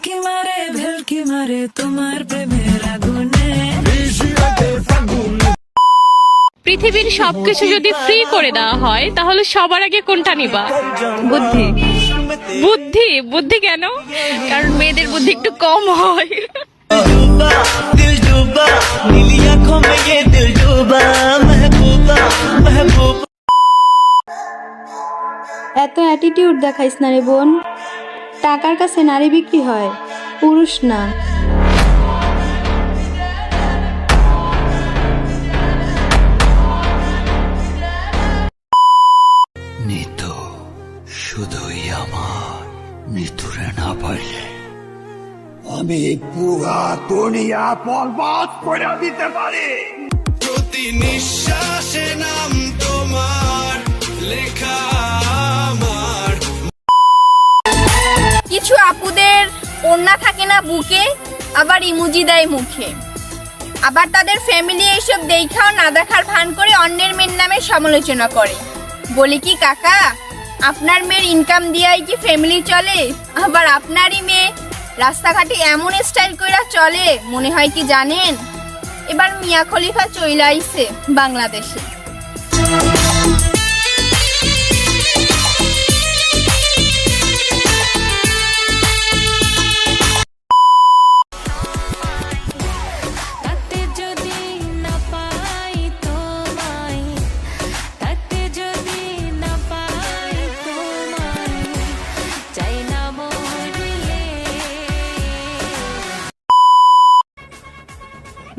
ঝলকি মারে ঝলকি মারে তোমার প্রেমের আগুনে। পৃথিবীর সবকিছু যদি ফ্রি করে দেওয়া হয় তাহলে সবার আগে কোনটা নিবা? বুদ্ধি। বুদ্ধি? বুদ্ধি কেন? কারণ মেয়েদের বুদ্ধি একটু কম হয়। এত অ্যাটিটিউড দেখাইস না রে বোন। টাকার কাছে নারী বিক্রি হয় পুরুষ না। নিতু শুধুই আমার নিতুরে না পাইলে আমি পুরা দুনিয়া বরবাদ করে দিতে পারি। প্রতি নিঃশ্বাসে নাম তোমার লেখা। আপুদের ওড়না থাকে না বুকে, আবার ইমুজি দেয় মুখে। আবার তাদের ফ্যামিলি এইসব দেখাও না দেখার ভান করে অন্যের মেয়ের নামে সমালোচনা করে। বলি কি, কাকা, আপনার মেয়ের ইনকাম দিয়াই কি ফ্যামিলি চলে? আবার আপনারই মেয়ে রাস্তাঘাটে এমন স্টাইল কইরা চলে, মনে হয় কি জানেন? এবার মিয়া খলিফা চইলা আইছে বাংলাদেশে।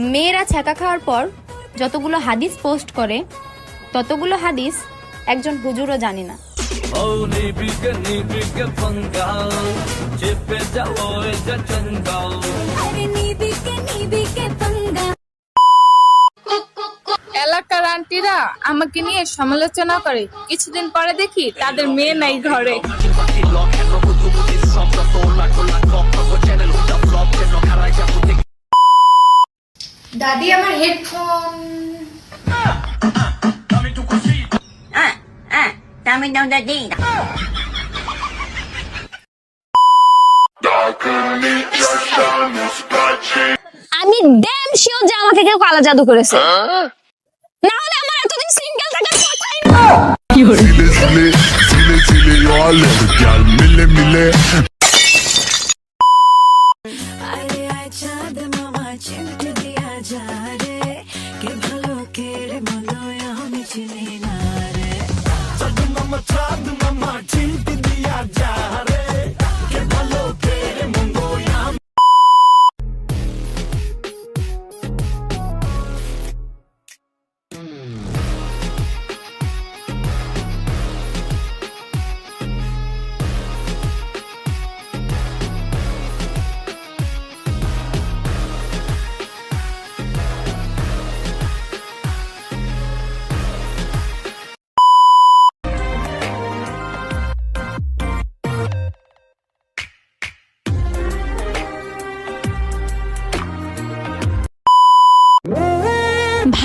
মেয়েরা ছ্যাঁকা খাওয়ার পর যতগুলো হাদিস পোস্ট করে ততগুলো হাদিস একজন হুজুরও জানে না। এলাকার আন্টিরা আমাকে নিয়ে সমালোচনা করে। কিছুদিন পরে দেখি তাদের মেয়ে নাই ঘরে। দাদি আমার হেডফোন আমি ড্যাম শিওর যে আমাকে কেউ কালা জাদু করেছে না হলে আমার এতদিন সিঙ্গেল থাকার কথাই না zile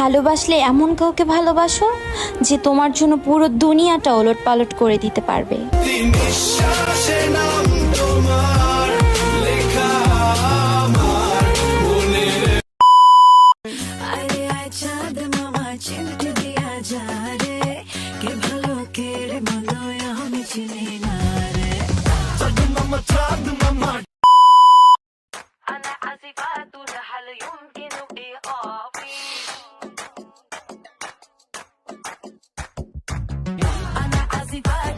ভালোবাসলে এমন কাউকে ভালোবাসো যে তোমার জন্য পুরো দুনিয়াটা ওলট পালট করে দিতে পারবে। si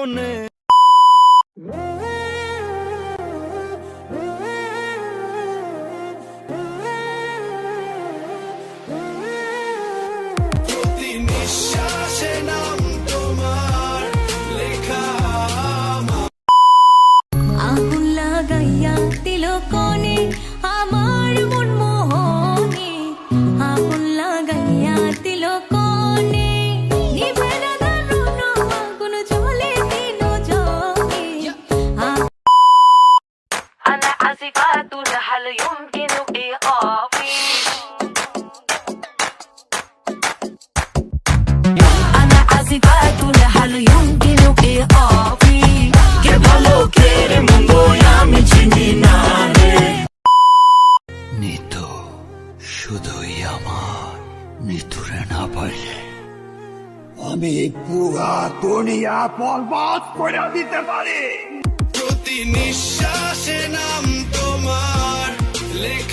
হেডফোনে هل يمكن إيقافي أنا عازفة هل يمكن إيقافي Que ভালো কেড়ে মন্দ আমি চিনি না রে নিতু শুধুই আমার নিতুরে না পারলে আমি পুরা দুনিয়া বরবাদ করে দিতে পারি প্রতি নিঃশ্বাসে নাম তোমার লেখা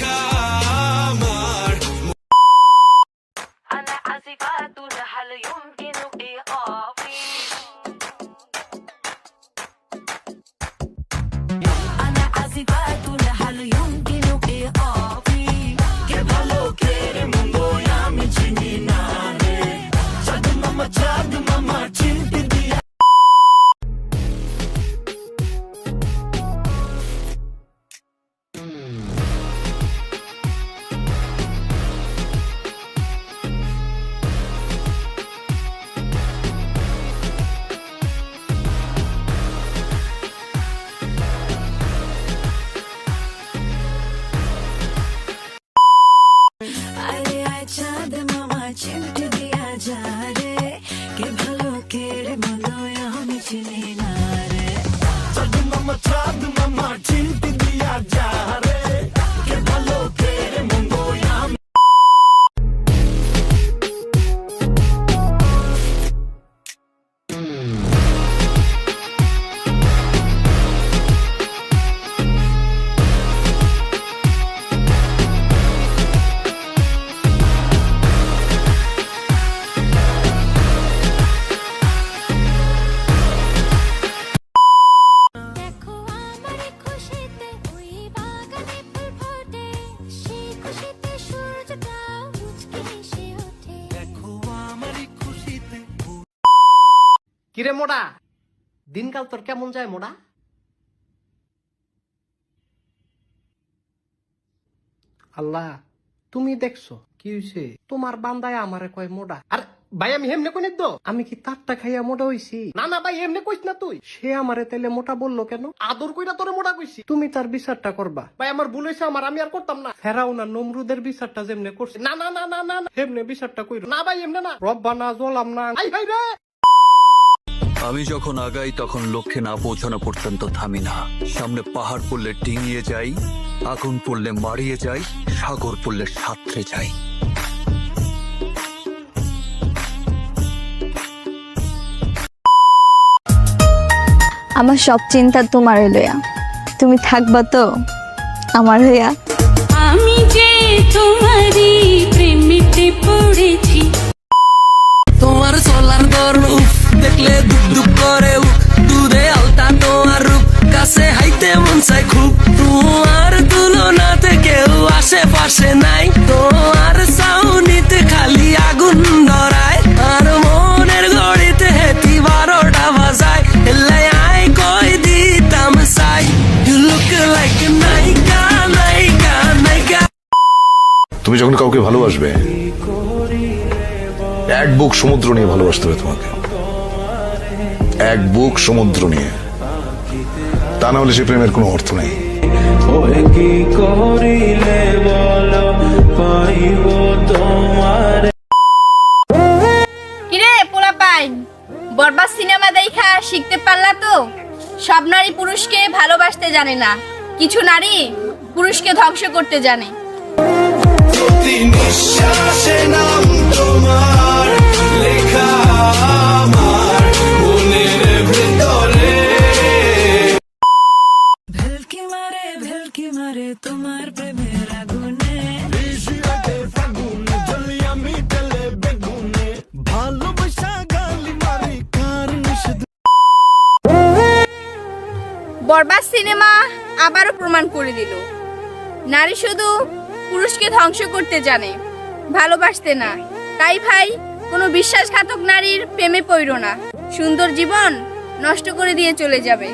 কিরে মোড়া? দিনকাল তোর কেমন যায় মোড়া? আল্লাহ তুমি দেখছ কি হয়েছে তোমার বান্দায় আমারে কয় মোড়া। আর ভাই আমি হেমনে কোনে তো? আমি কি তারটা খাইয়া মোটা হইছি? না না ভাই এমনি কইস না তুই। সে আমারে তাইলে মোটা বলল কেন? আদর কইরা তোরে মোটা কইছি। তুমি তার বিচারটা করবা। ভাই আমার ভুল হয়েছে আমার আমি আর করতাম না। ফেরাও না নমরুদের বিচারটা যেমনে করছে। না না না না না হেমনে বিচারটা কইরো। না ভাই এমনে না। রব্বা না জলাম না। আই ভাই রে! আমি যখন আগাই তখন লক্ষ্যে না পৌঁছানো পর্যন্ত থামি না। সামনে পাহাড় পড়লে ডিঙিয়ে যাই আগুন পড়লে মারিয়ে যাই সাগর পড়লে সাঁতরে যাই। আমার সব চিন্তা তোমার লইয়া তুমি থাকবা তো আমার হইয়া। আমি যে তোমারই প্রেমেতে পড়েছি। তোমার সোলার গরম উফ দেখলে দুপ দুপ করে দূরে আলতা তোমার রূপ কাছে হাইতে মন চাই খুব। তোমার তুলনাতে কেউ আশেপাশে নাই। তোমার সাউনিতে খালি আগুন ধরায়। আর মনের ঘড়িতে হেতি বারোটা বাজায়। এলাই আই কই দিতাম সাই ইউ লুক লাইক নাইকা নাইকা নাইকা তুমি যখন কাউকে ভালোবাসবে এক বুক সমুদ্র নিয়ে ভালোবাসতে হবে তোমাকে। এক বুক সমুদ্র নিয়ে। তা না হলে সে প্রেমের কোনো অর্থ নেই। ওই কি করিলে বলো পাইব তোমার। কিরে পোলা পাইন বরবাদ সিনেমা দেখা শিখতে পারলা তো? সব নারী পুরুষকে ভালোবাসতে জানে না। কিছু নারী পুরুষকে ধ্বংস করতে জানে। প্রতি নিঃশ্বাসে নাম তোমার লেখা। বরবাদ সিনেমা আবারও প্রমাণ করে দিল। নারী শুধু পুরুষকে ধ্বংস করতে জানে, ভালোবাসতে না। তাই ভাই, কোনো বিশ্বাসঘাতক নারীর প্রেমে পড়ো না। সুন্দর জীবন নষ্ট করে দিয়ে চলে যাবে।